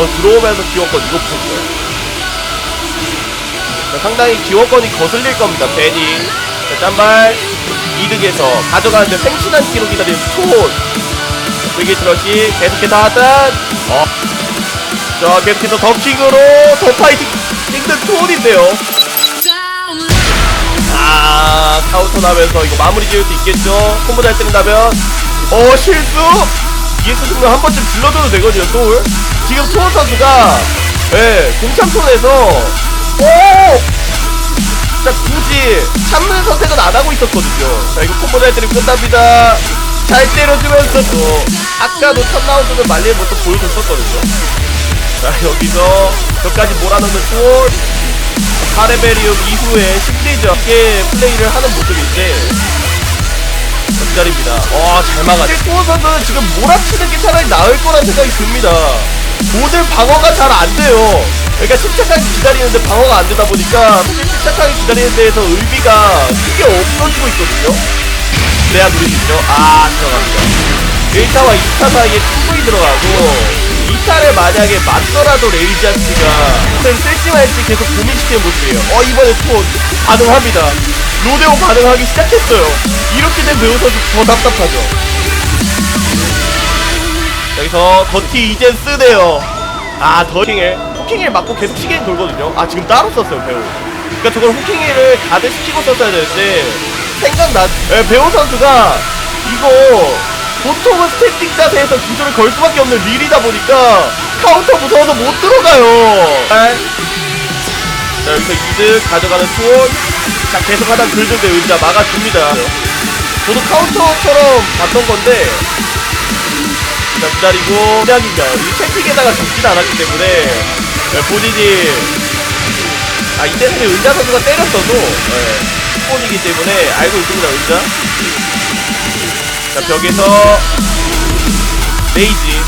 아우 들어오면서 기원권 이거. 자, 상당히 기원권이 거슬릴 겁니다. 베니 자, 짠발 이득에서 가져가는데 생신한 기록 기다리는 투혼 브리기 트러시 계속해서 하단 어. 자 계속해서 더킹으로 더 파이팅 힘든 투혼인데요. 아 카운터 나면서 이거 마무리 지을 수 있겠죠 콤보 잘 때린다면 어 실수 EX 승률 한 번쯤 질러줘도 되거든요 소울. 지금 소울 선수가 예 공창톤에서 오! 진짜 굳이 참는 선택은 안 하고 있었거든요. 자 이거 콤보 잘 때리면 끝납니다. 잘 때려주면서 또 아까도 첫 라운드는 말리의 모습 보여줬었거든요. 자 여기서 저까지 몰아넣는 소울. 카레베리움 이후에 심리적 이게 플레이를 하는 모습인데 기다립니다. 와, 잘 막았네. 코어 선수는 지금 몰아치는 게 차라리 나을 거란 생각이 듭니다. 오늘 방어가 잘 안 돼요. 그러니까 침착하게 기다리는데 방어가 안 되다 보니까 사실 침착하게 기다리는 데에서 의미가 크게 없어지고 있거든요. 그래야 있죠. 아, 들어갑니다. 1타와 2타 사이에 충분히 들어가고 2타를 만약에 맞더라도 레이지아스가 를 쓸지 말지 계속 고민시키는 모습이에요. 어, 이번에 또 반응합니다. 로데오 반응하기 시작했어요. 이렇게 된 배우 선수 더 답답하죠. 여기서 더티 이젠 쓰네요. 아, 더킹을 후킹을 맞고 계속 시계는 돌거든요. 아, 지금 따로 썼어요, 배우. 그러니까 저걸 후킹을 가드 시키고 썼어야 되는데 생각나. 예, 배우 선수가 이거 보통은 스탠딩 자세에서 기술을 걸 수밖에 없는 릴이다 보니까 카운터 무서워서 못 들어가요. 자, 여기서 이득 가져가는 투원. 자, 계속 하다 긁는데 의자 막아줍니다. 저도 카운터처럼 봤던 건데 자, 기다리고 시작입니다. 이 채팅에다가 적진 않았기 때문에 네, 본인이 아 이때는 은자 선수가 때렸어도 네, 폰이기 때문에 알고 있습니다 은자 자 벽에서 레이지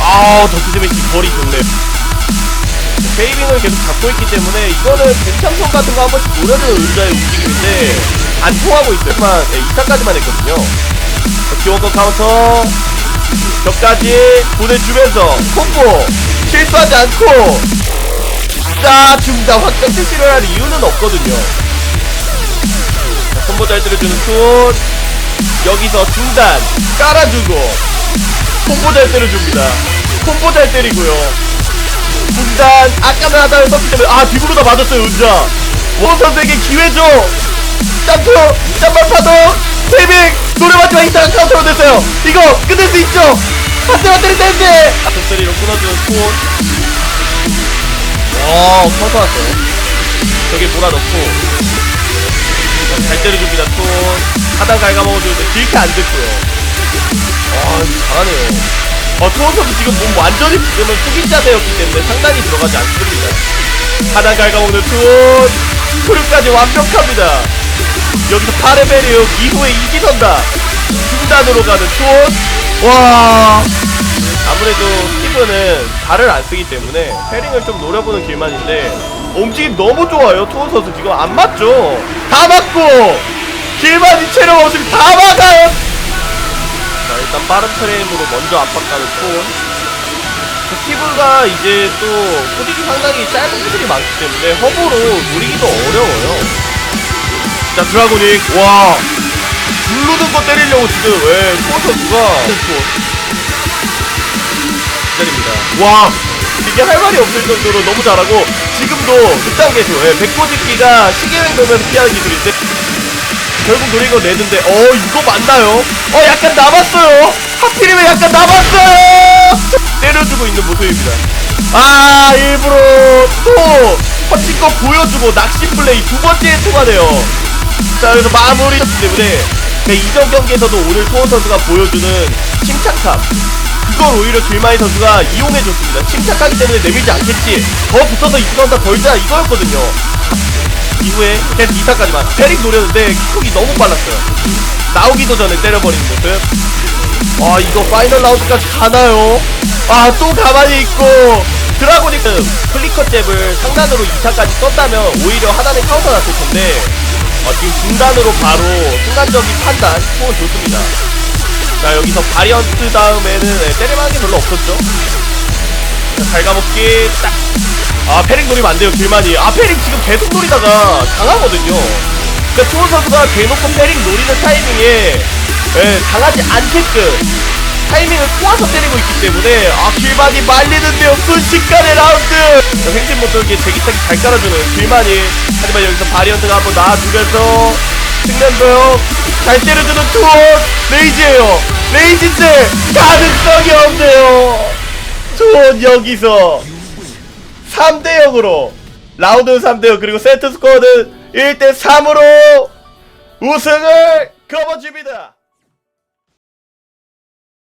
아우 데미지 거리 좋네요 베이빙을 계속 잡고 있기 때문에 이거는 벤창성 같은 거 한 번씩 노려주는 은자의 움직임인데 안 통하고 있어요. 만 네, 2타까지만 했거든요. 자, 기원권 카운터 벽까지 보내주면서 콤보 실수하지 않고 자 중단 확정 실시를 할 이유는 없거든요. 자, 콤보 잘 때려주는 톤 여기서 중단 깔아주고 콤보 잘 때려줍니다. 콤보 잘 때리고요. 하다를 썼기 때문에 아 뒤구르다 맞았어요 은자. 원 선수에게 기회죠 점프 점발 파동 테이밍 노래 마지막 이상한 카운터로 됐어요. 이거 끝낼 수 있죠? 한 대만 때리면 되는데 톱소리로 끊어주는 톤 와, 카운터 왔어요. 저기 몰아넣고. 자, 잘 때려줍니다 톤 하단 갉아먹어주는데 길게 안 됐고요. 와 잘하네요 어, 선수 지금 몸 완전히 지금은 숙인 자세였기 때문에 상당히 들어가지 않습니다. 하단 갉아먹는 투원, 크루까지 완벽합니다. 여기서 파레베리오 이후에 이기선다. 중단으로 가는 투원. 와. 아무래도 스티브는 발을 안 쓰기 때문에 패링을 좀 노려보는 길만인데 움직임 너무 좋아요. 투원 선수 지금 안 맞죠? 다 맞고 길만이 체력 없으면 다 막아요. 자 일단 빠른 프레임으로 먼저 압박하는 톤 스티브가 이제 또 코딩이 상당히 짧은 기술이 많기 때문에 허브로 노리기도 어려워요. 자 드라고닉. 와. 누르는 거 때리려고 지금. 왜 투원 선수가. 기다립니다. 와. 이게 할 말이 없을 정도로 너무 잘하고 지금도 극단계수. 예, 백고짓기가 시계행 돌면서 피하는 기술인데 결국 노리고 내는데 어 이거 맞나요? 어 약간 남았어요. 하필이면 약간 남았어요. 때려주고 있는 모습입니다. 아 일부러 또 퍼친거 보여주고 낚시 플레이 두 번째에 통하네요. 자 그래서 마무리 때문에 네, 이전 경기에서도 오늘 토원 선수가 보여주는 침착함 그걸 오히려 길마이 선수가 이용해줬습니다. 침착하기 때문에 내밀지 않겠지. 더 붙어서 이선다 벌자 이거였거든요. 이후에 계속 2타까지만. 페릭 노렸는데 킥이 너무 빨랐어요. 나오기도 전에 때려버리는 모습. 아 이거 파이널 라운드까지 가나요? 아 또 가만히 있고. 드라고닉은 플리커 잽을 상단으로 2타까지 썼다면 오히려 하단에 카운터 났을 텐데. 어, 지금 중단으로 바로 순간적인 판단. 톤 좋습니다 자 여기서 바리언트 다음에는 네, 때릴만한 게 별로 없었죠 잘 가먹기 딱. 아 페링 노리면 안 돼요 길만이. 아 페링 지금 계속 노리다가 당하거든요. 그러니까 투원 선수가 대놓고 페링 노리는 타이밍에 예, 당하지 않게끔 타이밍을 꼬아서 때리고 있기 때문에 아 길만이 말리는데요 순식간에 라운드 자, 횡진 못하게 제기타기 잘 깔아주는 길만이 하지만 여기서 바리언트가 한번 나와주면서 측면도요 잘 때려주는 투원 레이지예요 레이지인데 가능성이 없네요. 투원 여기서 3대 0으로 라운드 3대 0 그리고 세트 스코어는 1대 3으로 우승을 거머쥡니다